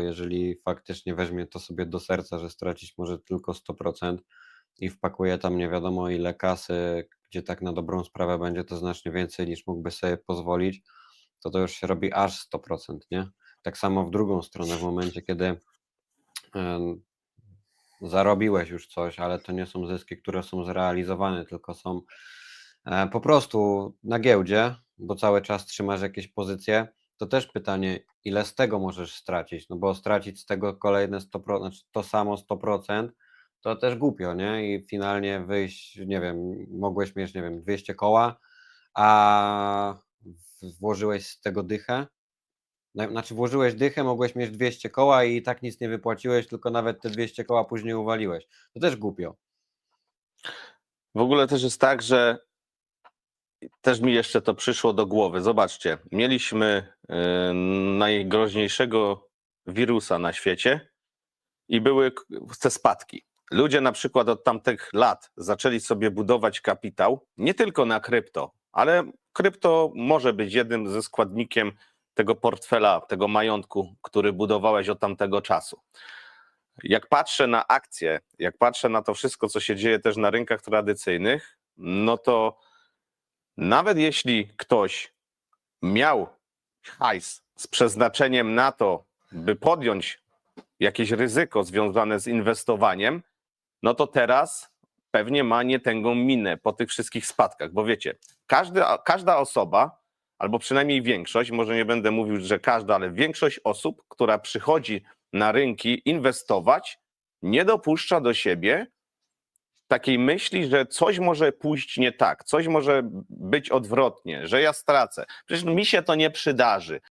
jeżeli faktycznie weźmie to sobie do serca, że stracić może tylko 100% i wpakuje tam nie wiadomo ile kasy, gdzie tak na dobrą sprawę będzie to znacznie więcej niż mógłby sobie pozwolić, to to już się robi aż 100%, nie? Tak samo w drugą stronę, w momencie, kiedy zarobiłeś już coś, ale to nie są zyski, które są zrealizowane, tylko są e, po prostu na giełdzie, bo cały czas trzymasz jakieś pozycje, to też pytanie, ile z tego możesz stracić, no bo stracić z tego kolejne 100%, znaczy to samo 100%, to też głupio, nie? I finalnie wyjść, nie wiem, mogłeś mieć, nie wiem, 200 koła, a włożyłeś z tego dychę, na- znaczy włożyłeś dychę, mogłeś mieć 200 koła i tak nic nie wypłaciłeś, tylko nawet te 200 koła później uwaliłeś. To też głupio. W ogóle też jest tak, że też mi jeszcze to przyszło do głowy. Zobaczcie, mieliśmy y, najgroźniejszego wirusa na świecie i były te spadki. Ludzie na przykład od tamtych lat zaczęli sobie budować kapitał nie tylko na krypto, ale krypto może być jednym ze składnikiem tego portfela, tego majątku, który budowałeś od tamtego czasu. Jak patrzę na akcje, jak patrzę na to wszystko, co się dzieje też na rynkach tradycyjnych, no to nawet jeśli ktoś miał hajs z przeznaczeniem na to, by podjąć jakieś ryzyko związane z inwestowaniem, no to teraz pewnie ma nietęgą minę po tych wszystkich spadkach, bo wiecie, każdy, każda osoba, albo przynajmniej większość, może nie będę mówił, że każda, ale większość osób, która przychodzi na rynki inwestować, nie dopuszcza do siebie takiej myśli, że coś może pójść nie tak, coś może być odwrotnie, że ja stracę. Przecież mi się to nie przydarzy.